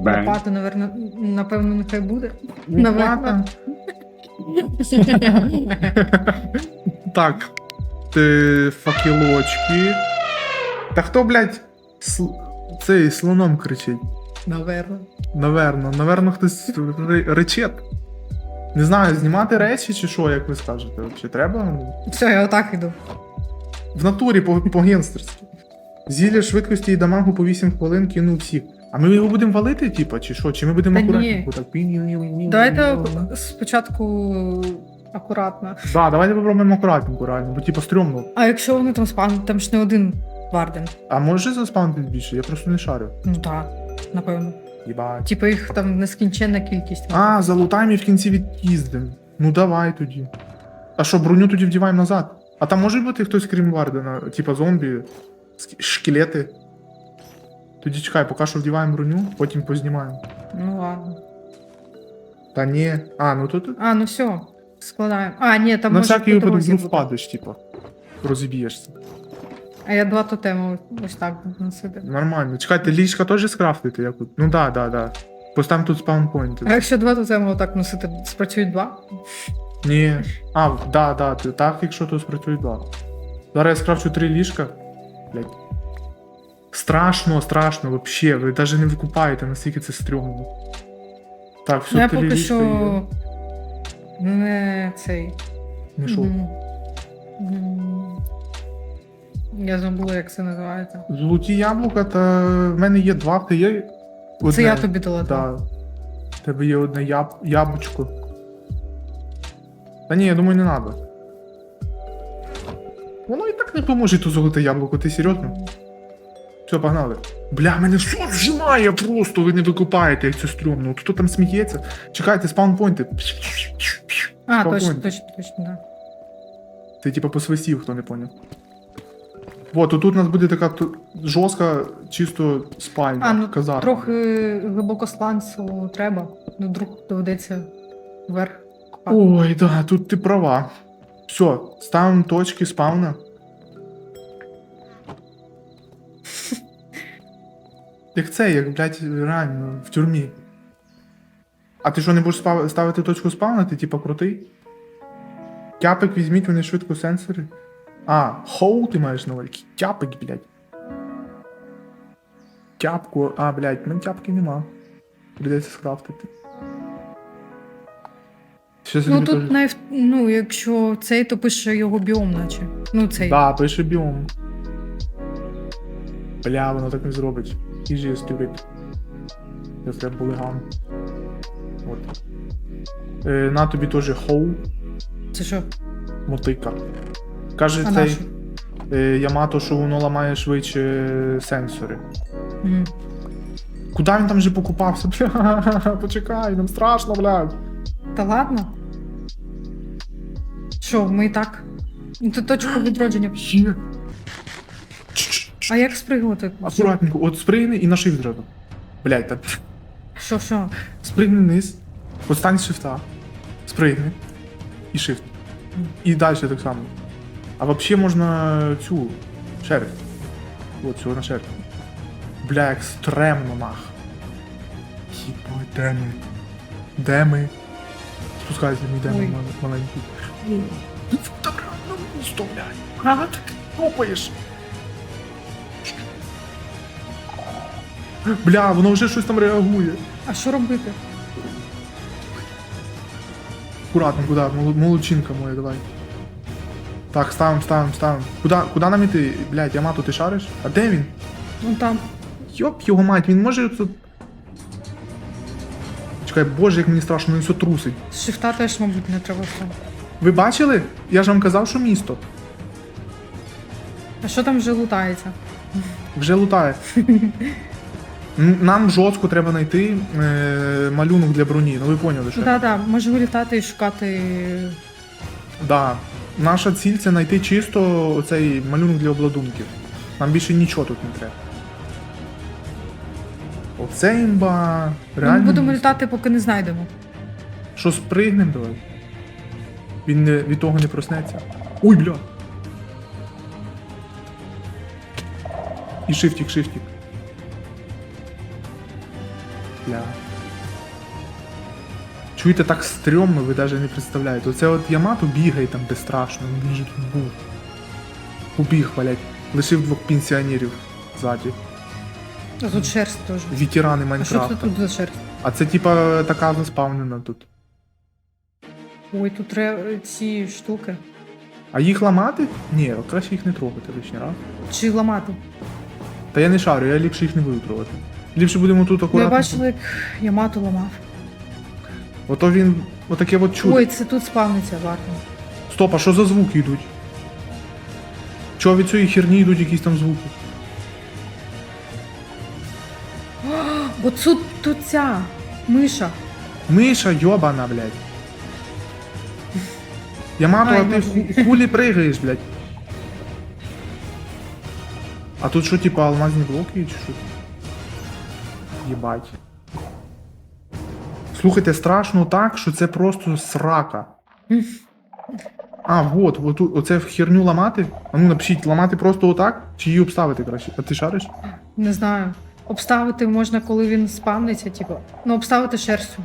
Бен. Лопата, наверно, напевно, нехай буде. Лопата. Так. Ти факелочки. Та хто, блядь, сл... цей слоном кричить? Наверно. Наверно, наверно, хтось ри- речет. Не знаю, знімати речі чи що, як ви скажете? Чи треба? Все, я отак іду. В натурі по, по генстерськи. Зілля швидкості і дамагу по 8 хвилин кинув всіх. А ми його будемо валити, типа, чи що? Чи ми будемо Та ні. акуратненько? Так, пінь-пінь-пінь-пінь. Давайте спочатку акуратно. Да, давайте попробуємо акуратненько, реально, бо типа стрьомно. А якщо вони там спавнять, там ж не один варден. А може заспавнити більше? Я просто не шарю. Ну так, напевно. Їбать. Типу їх там нескінченна кількість. А, залутаємо і в кінці від'їздимо. Ну давай тоді. А що, броню тоді вдіваємо назад? А там може бути хтось крім Вардена, типа зомбі, ск- шкелети. Тоді чекай, поки що вдіваємо броню, потім познімаємо. Ну ладно. Та ні. А, ну тут А, ну все, складаємо. А, ні, там на може всякий по випадок дорозі буде. впадеш, типа. Розіб'єшся. А я два тотеми ось так буду носити. Нормально. Чекайте, ліжка теж скрафтити якось? Ну да, да, да. Поставимо тут спаунпойнти. А якщо два тотеми отак носити, спрацюють два? Ні. А, да, да, ти- так, якщо то спрацює два. Зараз я скрафчу три ліжка. Блять. Страшно, страшно, вообще. Ви навіть не викупаєте, наскільки це стрьомно. Так, все, Ну, я поки що не цей. Не що? Мгм. Мгм. Я забула, як це називається. Золоті яблука, та в мене є два, ти є. Одне. Це я тобі дала. так. Да. В тебе є одне яб... яблучко. Та ні, я думаю, не треба. Воно і так не поможе, то золоте яблуко, ти серйозно? Все, погнали. Бля, мене все вжимає просто, ви не викупаєте, як це стрьомно. Хто там сміється? Чекайте, спаунпойнти. А, точно, точно, точно, да. Це типа посвистів, хто не поняв. Вот, тут у нас буде така жорстка, чисто спальня, А, ну казарма. трохи глибокосланцю треба. Ну, вдруг доведеться вверх копати. Ой, да, тут ти права. Все, ставимо точки спавна. Як це, як, блядь, реально, в тюрмі. А ти що не будеш спав- ставити точку спавна, ти типа крутий? Тяпик візьміть, вони швидко сенсори. А, хоу ти маєш на увазі? Тяпик, блядь. Тяпку, а, блядь, мене тяпки нема. Придеться скрафтити. Ну тут теж- найв... ну, якщо цей, то пише його біом, наче. Ну цей. Да, пише біом. Бля, воно так не зробить. Easy stupid. Я треба булиган. От. Е, на тобі теж хоу, Це що? мотика. Каже А цей нашу? е, Ямато, що воно ламає швидше сенсори. Мгм. Куди він там вже покупався? Бля, почекай, нам страшно, блядь. Та ладно. Що, ми і так? Ну, Тут точка відродження. А як спригнути? Акуратненько, от спригни і на shift треба. Блядь, та Що, що? Спригни вниз, постань з шифта, спригни і shift. І далі так само. А взагалі можна цю шериф. От цього на шериф. Бля, екстремно нах. Хіба, де ми? Де ми? Спускайся, ми йдемо Ой. мал- маленький. Ти там реально місто, блядь. Ага, ти топаєш. Бля, воно вже щось там реагує. А що робити? Аккуратно? Моло- Молодчинка моя, давай. Так, ставим, ставим, ставим. Куда, куда нам іти? Блядь, Ямато, ти шариш? А де він? Ну там. Йоп його мать, він може тут. Чекай, боже, як мені страшно, він все трусить. З шифта теж, мабуть, не треба все. Ви бачили? Я ж вам казав, що місто. А що там вже лутається? Вже лутає. Нам жорстко треба знайти е, малюнок для броні. Ну ви поняли, що? Так, так, може вилітати і шукати. Да. Наша ціль це знайти чисто оцей малюнок для обладунків. Нам більше нічого тут не треба. Оце імба. Ну, Реально. Ми будемо літати, поки не знайдемо. Що спригнем давай? Він не, від того не проснеться. Ой, бля. І шифтик, шифтик. Бля. Чуєте, так стрьомно, ви навіть не представляєте. Оце от Ямато бігає там безстрашно, він же тут був. Убіг, блядь. Лишив двох пенсіонерів ззаді. А тут шерсть теж. Ветерани А що це тут за шерсть? А це типа така заспавнена тут. Ой, тут треба ці штуки. А їх ламати? Ні, краще їх не трогати лишній раз. Чи ламати? Та я не шарю, я ліпше їх не буду трогати. Ліпше будемо тут Ну, я акуратно. бачила, як Ямато ламав. Ото він отаке от чудо. Ой, це тут спавниться варто. Стоп, а що за звуки йдуть? Чого від цієї херні йдуть якісь там звуки? Бо тут, тут ця миша. Миша йобана, блядь. Ямато, Ай, а ти ну. ху- хулі пригаєш, блядь. А тут що, типа алмазні блоки чи що? Єбать. Слухайте, страшно так, що це просто срака. А, вот, вот тут, оце в херню ламати. А ну напишіть, ламати просто отак, чи її обставити краще. А ти шариш? Не знаю. Обставити можна, коли він спавниться, типу. Ну, обставити шерстю.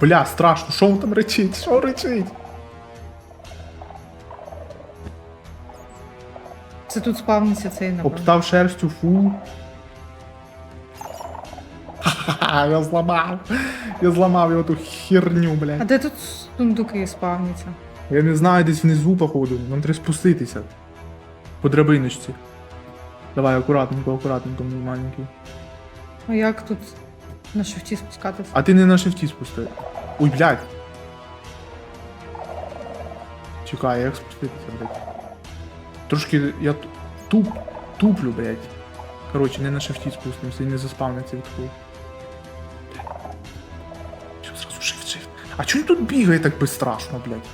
Бля, страшно, що там речить? Що речить? Це тут спавниться цей напевно. Обстав шерстю фу. Ха-ха-ха, я зламав. Я зламав його ту херню, А блядь. де тут сундуки спавняться? Я не знаю, десь внизу, походу. Нам треба спуститися. По драбиночці. Давай, акуратненько, акуратненько, мій маленький. А як тут на шифті спускатися? А ти не на шифті спусти. Ой, блядь. Чекай, як спуститися, блядь. Трошки я туп, туплю, блядь. Коротше, не на шифті спустимося і не заспавниться від хуй. А чому тут бігає так безстрашно, блядь?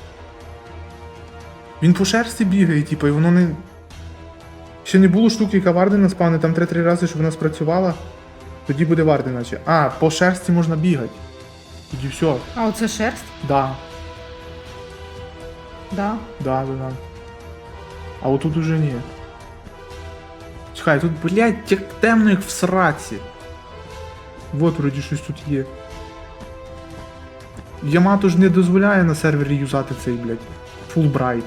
Він по шерсті бігає, типу, і воно не. Ще не було штуки, яка вардена спавни, там треба три рази, щоб вона спрацювала. Тоді буде варди, наче. А, по шерсті можна бігати. Тоді все. А, оце шерсть? Да, Да. да, да, да. А отут уже ні. Чекай, тут, блядь, як темно, як в сраці. Вот, вроді щось тут є. Ямато ж не дозволяє на сервері юзати цей, блядь, Fulbright.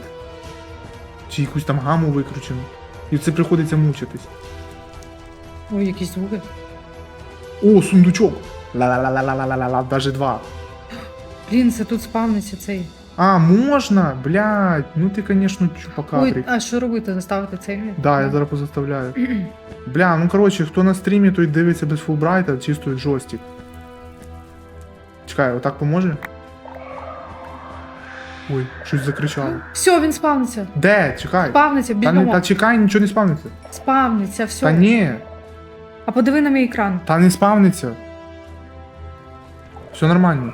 Чи якусь там гаму викручену. І це приходиться мучитись. Ой, якісь звуки. О, сундучок! Ла-ла-ла-ла-ла-ла-ла, даже два. Блін, це тут спавниться цей. А, можна? Блядь, ну ти, конечно, Ой, чупакабрик. а що робити? Заставити цей? Да, я зараз позаставляю. Бля, ну коротше, хто на стрімі, той дивиться без фулбрайта, чисто джойстик. Чекай, отак поможе? Ой, щось закричало. Все, він спавниться. Де? Чекай. Спавниться, Та, не, бігом. та чекай, нічого не спавниться. Спавниться, все. Та ні, А подиви на мій екран. та не спавниться. Все нормально.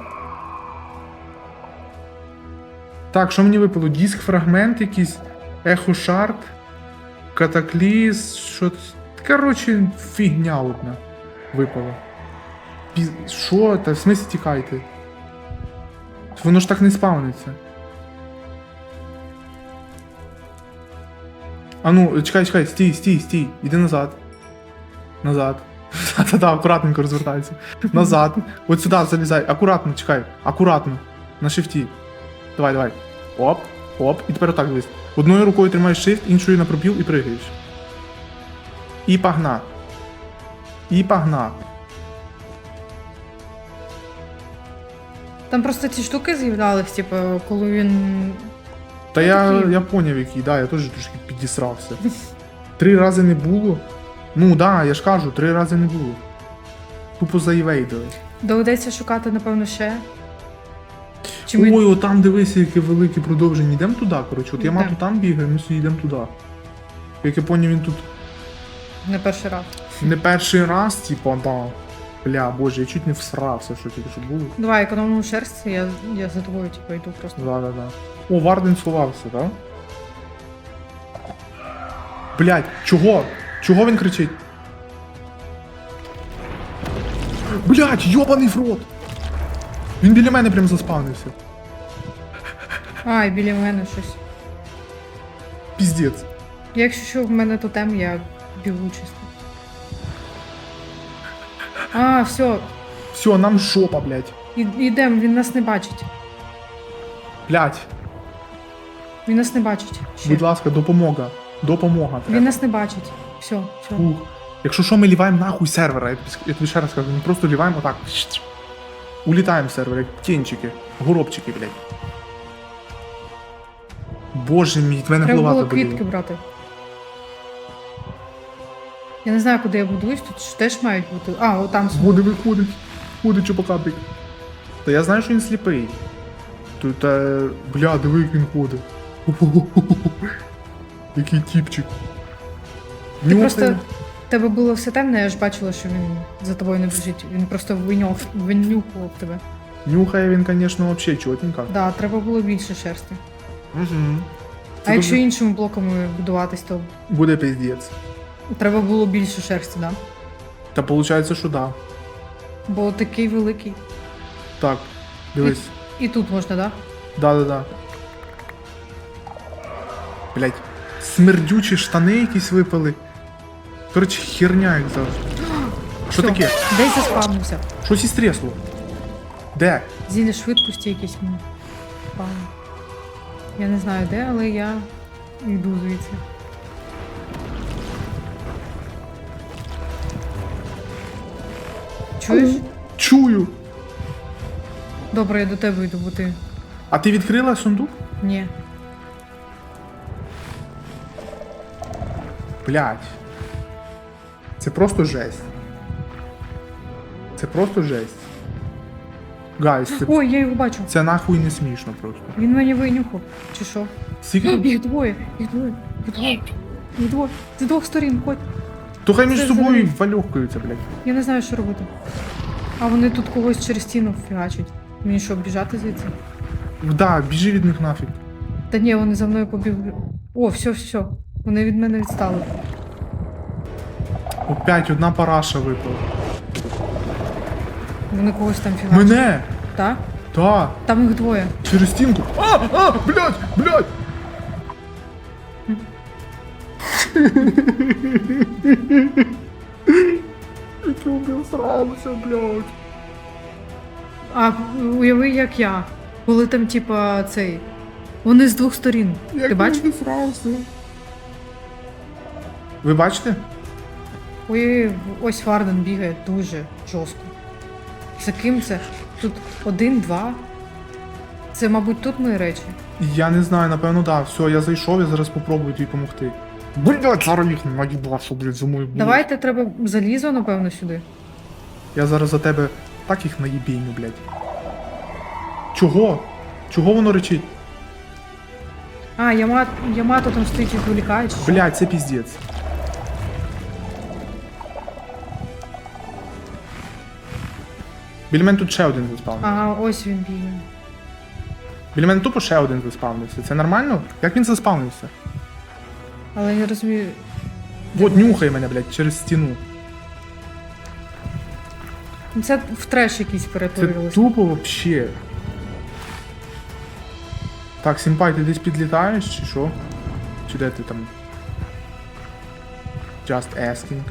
Так, що мені випало? Диск фрагмент якийсь, ехо шард, катакліз, що. ц- Коротше, фігня одна випала. Піз... Що? Та в смислі тікайте? Воно ж так не спавниться. А ну, чекай, чекай, стій, стій, стій, іди назад. Назад. Та-та-та, акуратненько розвертайся. Назад. От сюди залізай. Акуратно, чекай. Акуратно. На шифті. Давай, давай. Оп, оп. І тепер отак дивись. Одною рукою тримаєш shift, іншою на пробіл і пригаєш. І погна. І погна. Там просто ці штуки з'являлись, типу, коли він. Та я, я поняв, який, да, я теж трошки підісрався. Три рази не було. Ну да, я ж кажу, три рази не було. Тупо заївейдили. Доведеться шукати, напевно, ще. Чи ми... Ой, отам дивися, яке велике продовження. Йдемо туди, коротше. От я Йдем. мато там бігаю, ми собі йдемо туди. Як я поняв, він тут Не перший раз. не перший раз, типу, да. Бля, боже, я чуть не всрався, що тільки що було. Давай, економну шерсть, я, я за тобою, типу, йду просто. Да, да, да. О, Варден сховався, так? Блять, чого? Чого він кричить? Блять, йобаний в рот! Він біля мене прям заспавнився. А, і біля мене щось. Піздець. Якщо що в мене тотем, я бігу чисто. А, все, Все, нам жопа, блядь. ідемо, він нас не бачить. Блядь, Він нас не бачить. Ще. будь ласка, допомога. Допомога. Він Треба. нас не бачить. Все, все. Ух. Якщо що, ми ліваємо нахуй сервера, я тобі, ск- я тобі ще раз кажу, ми просто ліваємо отак. Улітаємо з сервера, як птенчики, горобчики, блядь. Боже мій, в мене Треба голова було квітки брати. Я не знаю, куди я будуюсь, тут ж теж мають бути. А, о, там. Буде виходить, ходить чупакабрик. Та я знаю, що він сліпий. Тут, е, бля, диви, як він ходить. Який тіпчик. Ти Нюхає. просто. Тебе було все темне, я ж бачила, що він за тобою не біжить. Він просто винюх, винюхував тебе. Нюхає він, звісно, взагалі чотенько. Да, треба було більше шерсти. Угу. А якщо іншими блоками будуватись, то Буде пиздець. Треба було більше шерсті, да? Та виходить, що да. Бо такий великий. Так, дивись. І тут можна, да? Да-да-да. Блять. Смердючі штани якісь випали. Коротше, херня як завжди. Що таке? Десь заспавнився. Щось із трісло. Де? Зілі швидкості якісь мені. Я не знаю де, але я йду звідси. Чуєш? Чую. Добре, я до тебе йду, бо ти. А ти відкрила сундук? Ні. Блять. Це просто жесть. Це просто жесть. Гайс, це, Ой, я його бачу. це нахуй не смішно просто. Він мені винюхав. Чи що? Скільки? Їх двоє, їх двоє, їх двоє. Їх двоє. З двох сторін, ходь. То хай між Це собою взагалі- вальохкаються, блять. Я не знаю, що робити. А вони тут когось через стіну фігачать. Мені що, біжати звідси? Да, біжи від них нафіг. Та ні, вони за мною побігли. О, все, все. Вони від мене відстали. Опять одна параша випала. Вони когось там фігачать. Мене! Так? Та! Там їх двоє. Через стінку. А, а, блядь, блядь! Який обісрався, блядь. А уяви, як я. Коли там, типа, цей. Вони з двох сторін. Як Ти бачиш? Ви бачите? Ой, ось Варден бігає дуже жорстко. За ким це? Тут один, два. Це, мабуть, тут мої речі. Я не знаю, напевно, да. Все, я зайшов, я зараз попробую тобі допомогти. Блядь, зараз їх наїбашу, блядь, за мою було. Давайте треба залізо, напевно, сюди. Я зараз за тебе так їх наїбіню, блядь. Чого? Чого воно речить? А, Яма... Ямато там стоїть і відволікає, чи що? Блядь, це піздець. Біля мене тут ще один заспавнився. А, ось він бігає. Біля мене тупо ще один заспавнився. Це нормально? Як він заспавнився? Але я розумію. От нюхає мене, блядь, через стіну. Це в треш якийсь Це перетворилося. тупо вообще. Так, Сімпай, ти десь підлітаєш, чи що? Чи де ти там? Just asking.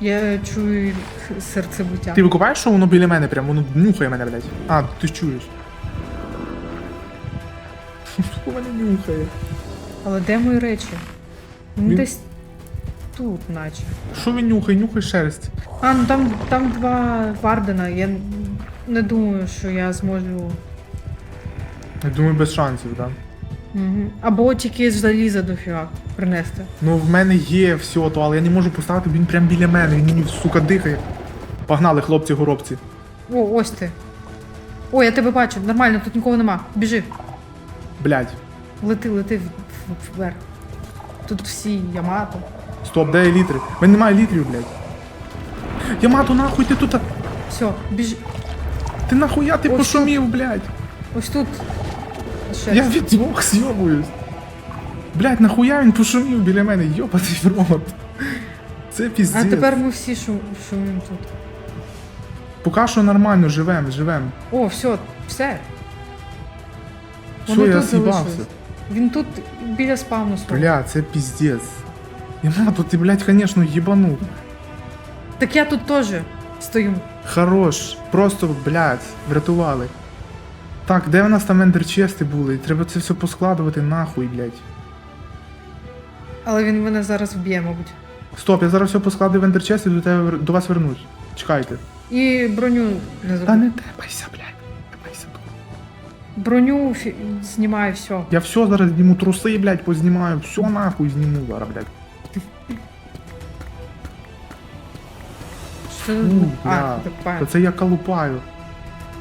Я чую серцебиття. Ти викупаєш, що воно біля мене прям, воно нюхає мене, блядь. А, ти чуєш. Мене нюхає? Але де мої речі? Ну, Він- десь тут, наче. Що він нюхає? Нюхає шерсть. А, ну там, там два Вардена. Я не думаю, що я зможу. Я думаю, без шансів, так. Угу. Або тільки з заліза дофіга принести. Ну в мене є все то, але я не можу поставити, він прям біля мене, він мені, сука, дихає. Погнали, хлопці, горобці. О, ось ти. О, я тебе бачу, нормально, тут нікого нема. Біжи. Блядь. Лети, лети в- в- вверх. Тут всі Ямато. Стоп, де є літри? В мене немає літрів, блядь. Ямато, нахуй ти тут. Все, біжи. Ти нахуя ти Ось пошумів, блядь? Ось тут. Ще. Я від двох зйобуюсь. Блядь, нахуя він пошумів біля мене, йобаний в рот. Це піздець. А тепер ми всі шу- шумимо тут. Поки що нормально, живем, живем. О, все, все. Все, Вони я тут з'їбався. залишились. Він тут біля спавну свого. Бля, це піздець. Ямато, ти, блядь, конечно, їбанув. Так я тут теж. Стою. Хорош. Просто, блядь, врятували. Так, де в нас там ендерчести були? Треба це все поскладувати нахуй, блядь. Але він мене зараз вб'є, мабуть. Стоп, я зараз все поскладаю в ендерчест і до тебе до вас вернусь. Чекайте. І броню не Та забудь. не тепайся, блядь. Броню фі- знімаю, все. Я все зараз зніму труси, блядь, познімаю. Все нахуй зніму зараз, блядь. Що? Фу, а, бля. так Та це я колупаю.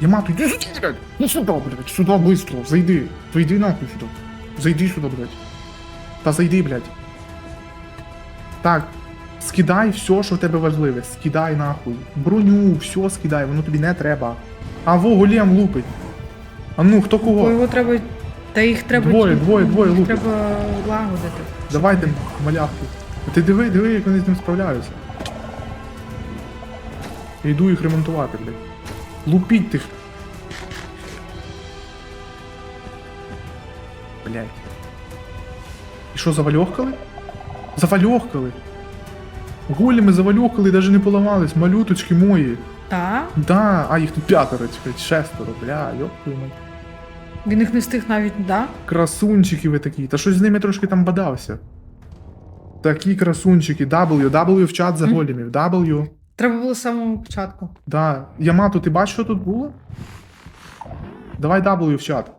Ямату, іди сюди, блядь. Ну сюди, блядь. Сюди быстро. Зайди. Зайди нахуй сюди. Зайди сюди, блядь. Та зайди, блядь. Так. Скидай все, що в тебе важливе. Скидай нахуй. Броню, все скидай, воно тобі не треба. А во голем лупить. А ну, хто Бо кого? його треба. Та їх треба. Двоє, двоє, двоє їх лупить. треба лагодити. Давайте, малявки. Ти диви, диви, як вони з ним справляються. Я йду їх ремонтувати, блядь. Лупіть тих. Блядь. І що, завальохкали? Завальохкали. Голіми завальохкали, навіть не поламались, малюточки мої. Та? Да, а їх тут п'ятеро, чекай, шестеро, бля, йоп твою мать. Він їх не встиг навіть, да? Красунчики ви такі. Та щось з ними трошки там бадався. Такі красунчики. W, W в чат за Мгм. голімів. W. Треба було з самого початку. Да. Ямато, ти бачиш, що тут було? Давай W в чат.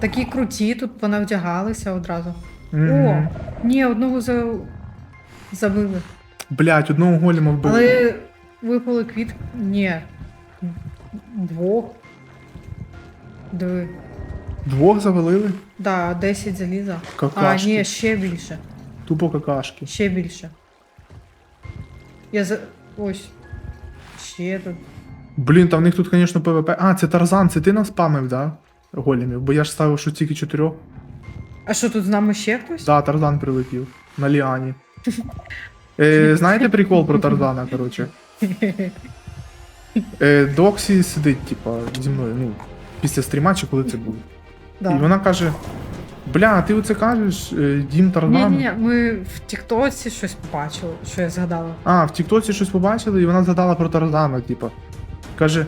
Такі круті, тут понавдягалися одразу. Мгм. О, ні, одного за... забили. Блять, одного голіма вбили. Але випали квіт. Ні. Двох. Диви. Двох завалили? Да, 10 заліза. А, Какашки. ні, ще більше. Тупо какашки. Ще більше. Я за. Ось. Ще тут. Блін, та в них тут, звісно, ПВП. А, це Тарзан, це ти нас спамив, да? Голімів, бо я ж ставив, що тільки чотирьох. А що тут з нами ще хтось? Да, Тарзан прилетів. На Ліані. Е, знаєте прикол про Тарзана, коротше? Е, Доксі сидить, типа, зі мною, ну, після стріма, чи коли це було. І вона каже: Бля, ти оце кажеш, е, Дім Ні, ні, ні, ми в Тіктоці щось побачили, що я згадала. А, в Тіктоці щось побачили, і вона згадала про Тарзана, типа. Каже.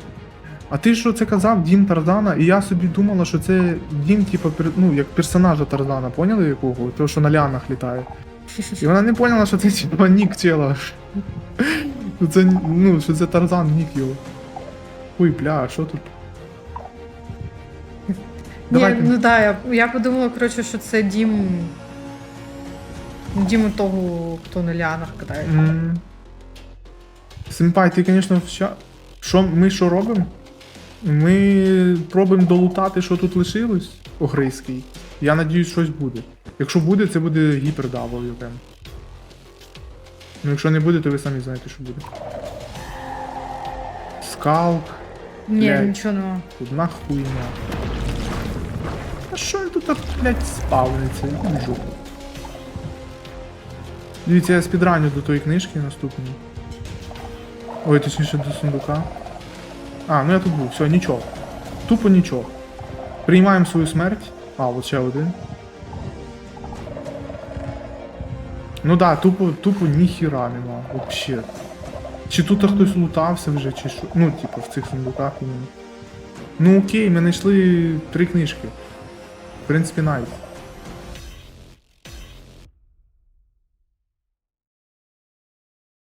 А ти що це казав, Дім Тарзана? І я собі думала, що це Дім, типа, пер- ну, як персонажа Тарзана, поняли якого? Того, що на лянах літає. І вона не поняла, що це типа нік чела. Що це, ну, що це Тарзан, нік його. Ой, бля, а що тут? Давайте. Ну да, я, я подумала, коротше, що це дім. ну, Дім того, хто на ліанах катає. М. Симпай, ти, звісно, вся... що, ми що робимо? Ми пробуємо долутати, що тут лишилось, огризький. Я надіюсь, щось буде. Якщо буде, це буде гіпердабл прям. Ну, якщо не буде, то ви самі знаєте, що буде. Скалк, Ні, блядь. нічого нема. одна хуйня. А що він тут, блядь, спавниться? Іди в жопу. Дивіться, я спідраню до тої книжки наступної. Ой, точніше до сундука. А, ну я тут був, все, нічого. Тупо нічого. Приймаємо свою смерть. А, от ще один. Ну да, тупо, тупо ніхіра нема, вообще. Чи тут хтось лутався вже, чи що. Ну, типу, в цих сундуках іменно. Ну окей, ми знайшли три книжки. В принципі, найс.